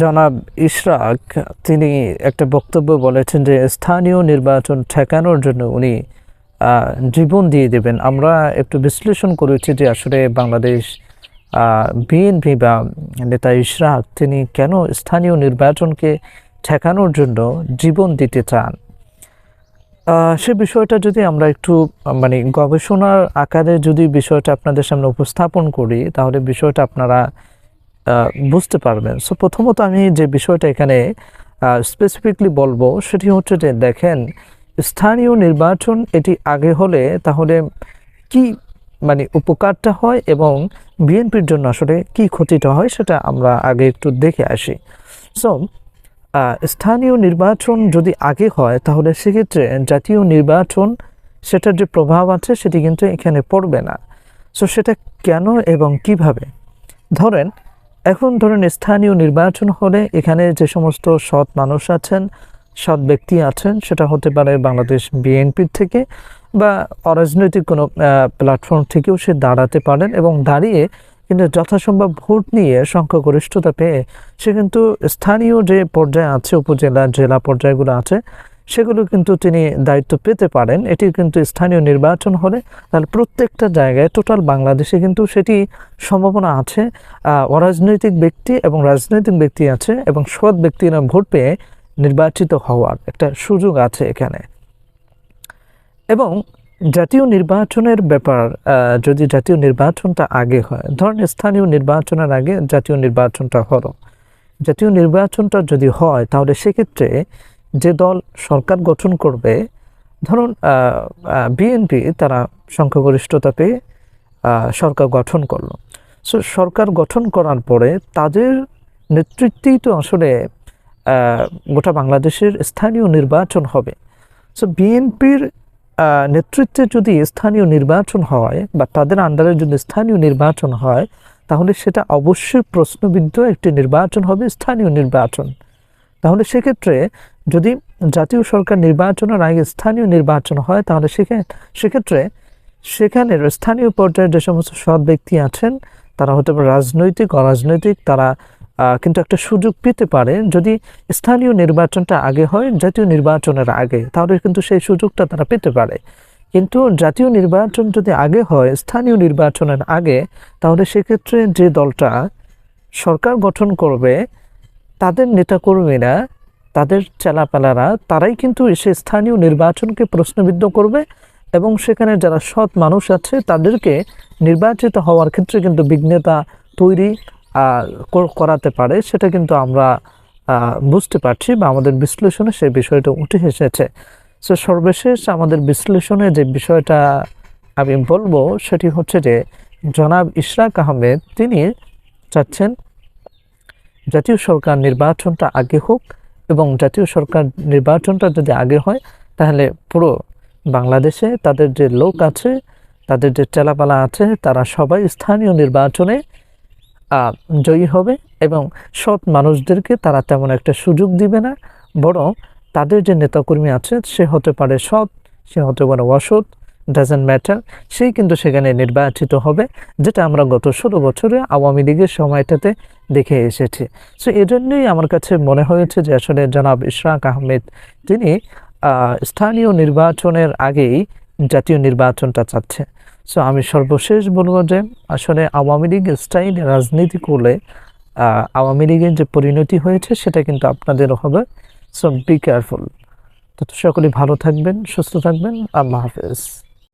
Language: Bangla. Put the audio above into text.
জনাব ইশরাক, তিনি একটা বক্তব্য বলেছেন যে স্থানীয় নির্বাচন ঠেকানোর জন্য উনি জীবন দিয়ে দেবেন। আমরা একটু বিশ্লেষণ করেছি যে আসলে বাংলাদেশ বিএনপি বা নেতা ইশরাক, তিনি কেন স্থানীয় নির্বাচনকে ঠেকানোর জন্য জীবন দিতে চান? সে বিষয়টা যদি আমরা একটু মানে গবেষণার আকারে যদি বিষয়টা আপনাদের সামনে উপস্থাপন করি, তাহলে বিষয়টা আপনারা বুঝতে পারবেন। সো প্রথমত আমি যে বিষয়টা এখানে স্পেসিফিকলি বলব, সেটি হচ্ছে যে দেখেন, স্থানীয় নির্বাচন এটি আগে হলে তাহলে কি মানে উপকারটা হয় এবং বিএনপির জন্য আসলে কি ক্ষতিটা হয় সেটা আমরা আগে একটু দেখে আসি। সো স্থানীয় নির্বাচন যদি আগে হয় তাহলে সেক্ষেত্রে জাতীয় নির্বাচন সেটার যে প্রভাব আছে সেটি কিন্তু এখানে পড়বে না। সো সেটা কেন এবং কীভাবে? ধরেন এখন ধরেন স্থানীয় নির্বাচন হলে এখানে যে সমস্ত সৎ মানুষ আছেন, সৎ ব্যক্তি আছেন, সেটা হতে পারে বাংলাদেশ বিএনপির থেকে বা অরাজনৈতিক কোনো প্ল্যাটফর্ম থেকেও সে দাঁড়াতে পারেন এবং দাঁড়িয়ে কিন্তু যথাসম্ভব ভোট নিয়ে সংখ্যাগরিষ্ঠতা পেয়ে সে কিন্তু স্থানীয় যে পর্যায়ে আছে, উপজেলা, জেলা পর্যায়গুলো আছে সেগুলো কিন্তু তিনি দায়িত্ব পেতে পারেন। এটি কিন্তু স্থানীয় নির্বাচন হলে তাহলে প্রত্যেকটা জায়গায়, টোটাল বাংলাদেশে কিন্তু সেটি সম্ভাবনা আছে। অরাজনৈতিক ব্যক্তি এবং রাজনৈতিক ব্যক্তি আছে এবং সৎ ব্যক্তিরা ভোট পেয়ে নির্বাচিত হওয়ার একটা সুযোগ আছে এখানে। এবং জাতীয় নির্বাচনের ব্যাপার যদি জাতীয় নির্বাচনটা আগে হয়, ধরেন স্থানীয় নির্বাচনের আগে জাতীয় নির্বাচনটা হলো। জাতীয় নির্বাচনটা যদি হয়, তাহলে সেক্ষেত্রে যে দল সরকার গঠন করবে, ধরুন বিএনপি তারা সংখ্যাগরিষ্ঠতা পেয়ে সরকার গঠন করল। সো সরকার গঠন করার পরে তাদের নেতৃত্বেই তো আসলে গোটা বাংলাদেশের স্থানীয় নির্বাচন হবে। সো বিএনপির নেতৃত্বে যদি স্থানীয় নির্বাচন হয় বা তাদের আন্ডারে যদি স্থানীয় নির্বাচন হয়, তাহলে সেটা অবশ্যই প্রশ্নবিদ্ধ একটি নির্বাচন হবে, স্থানীয় নির্বাচন। তাহলে সেক্ষেত্রে যদি জাতীয় সরকার নির্বাচনের আগে স্থানীয় নির্বাচন হয়, তাহলে সেখানে সেক্ষেত্রে সেখানে স্থানীয় পর্যায়ে যে সমস্ত সৎ ব্যক্তি আছেন, তারা হতে পারে রাজনৈতিক, অরাজনৈতিক, তারা কিন্তু একটা সুযোগ পেতে পারে যদি স্থানীয় নির্বাচনটা আগে হয়, জাতীয় নির্বাচনের আগে, তাহলে কিন্তু সেই সুযোগটা তারা পেতে পারে। কিন্তু জাতীয় নির্বাচন যদি আগে হয়, স্থানীয় নির্বাচনের আগে, তাহলে সেক্ষেত্রে যে দলটা সরকার গঠন করবে তাদের নেতাকর্মীরা, তাদের চেলাপেলারা, তারাই কিন্তু এসে স্থানীয় নির্বাচনকে প্রশ্নবিদ্ধ করবে এবং সেখানে যারা সৎ মানুষ আছে তাদেরকে নির্বাচিত হওয়ার ক্ষেত্রে কিন্তু বিঘ্নতা তৈরি করাতে পারে। সেটা কিন্তু আমরা বুঝতে পারছি বা আমাদের বিশ্লেষণে সেই বিষয়টা উঠে এসেছে। সো সর্বশেষ আমাদের বিশ্লেষণে যে বিষয়টা আমি বলব সেটি হচ্ছে যে জনাব ইশরাক আহমেদ তিনি চাচ্ছেন জাতীয় সরকার নির্বাচনটা আগে হোক এবং জাতীয় সরকার নির্বাচনটা যদি আগে হয়, তাহলে পুরো বাংলাদেশে তাদের যে লোক আছে, তাদের যে চেলাপালা আছে, তারা সবাই স্থানীয় নির্বাচনে জয়ী হবে এবং সৎ মানুষদেরকে তারা তেমন একটা সুযোগ দিবে না। বরং তাদের যে নেতাকর্মী আছে, সে হতে পারে সৎ, সে হতে পারে অসৎ ডাজেন্ট ম্যাটার সেই কিন্তু সেখানে নির্বাচিত হবে, যেটা আমরা গত ষোলো বছরে আওয়ামী লীগের সময়টাতে দেখে এসেছি। সো এজন্যই আমার কাছে মনে হয়েছে যে আসলে জনাব ইশরাক আহমেদ তিনি স্থানীয় নির্বাচনের আগেই জাতীয় নির্বাচনটা চাচ্ছে। সো আমি সর্বশেষ বলব যে আসলে আওয়ামী লীগ স্টাইল রাজনীতি করলে আওয়ামী লীগের যে পরিণতি হয়েছে সেটা কিন্তু আপনাদেরও হবে। সো বি কেয়ারফুল তো সকলে ভালো থাকবেন, সুস্থ থাকবেন, আল্লাহ হাফেজ।